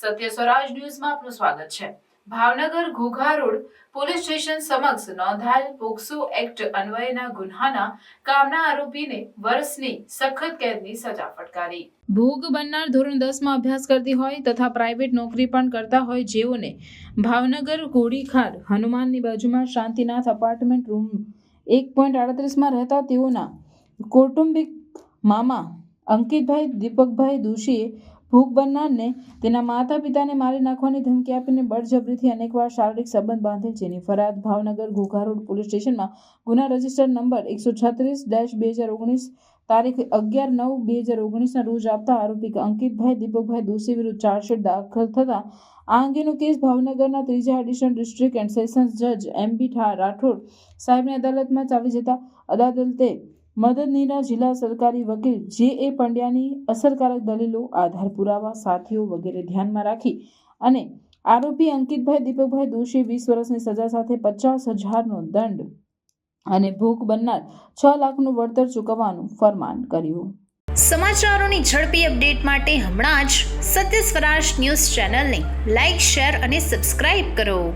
સત્ય સ્વરાજ ન્યૂઝમાં આપનું સ્વાગત છે. Bhavnagar Ghogha road police station સમક્ષ નોંધાયેલ પોક્સો એક્ટ અન્વયેના ગુન્હાના કામના આરોપીને વર્ષની સખત કેદની સજા ફટકારી. ભોગ બનનાર ધોરણ દસમાં અભ્યાસ કરતી હોય તથા પ્રાઇવેટ નોકરી પણ કરતા હોય જેઓને ભાવનગર કોડીખાર હનુમાનની બાજુમાં શાંતિનાથ અપાર્ટમેન્ટ રૂમ એક પોઈન્ટ આડત્રીસમાં રહેતા તેઓના કૌટુંબિક મામા અંકિતભાઈ, દીપકભાઈ દોશીએ ભોગ બનનારને તેના માતા પિતાને મારી નાખવાની ધમકી આપીને બળજબરીથી અનેકવાર શારીરિક સંબંધ બાંધેલ જેની ફરિયાદ ભાવનગર ઘોઘા પોલીસ સ્ટેશનમાં ગુના રજિસ્ટર નંબર એકસો છત્રીસ ડેશ બે હજાર ઓગણીસ તારીખ અગિયાર નવ બે હજાર ઓગણીસના રોજ આપતા આરોપી અંકિતભાઈ, દીપકભાઈ દોશી વિરુદ્ધ ચાર્જશીટ દાખલ થતાં આ અંગેનો કેસ ભાવનગરના ત્રીજા એડિશનલ ડિસ્ટ્રિક્ટ એન્ડ સેશન્સ જજ એમ બી ઠા રાઠોડ સાહેબની અદાલતમાં ચાલી જતા અદાલતે મદદનીરા જિલ્લા સરકારી વકીલ જે. એ. પંડ્યાની અસરકારક દલીલો, આધાર પુરાવા, સાથીઓ વગેરે ધ્યાનમાં રાખી અને આરોપી અંકિતભાઈ, દીપકભાઈ દોશી વીસ વર્ષની સજા સાથે પચાસ હજારનો દંડ અને ભોગ બનનાર છ લાખનું વળતર ચૂકવવાનું ફરમાન કર્યું. સમાચારોની ઝડપી અપડેટ માટે હમણાં જ સત્ય સ્વરાજ ન્યૂઝ ચેનલને લાઇક શેર અને સબસ્ક્રાઇબ કરો.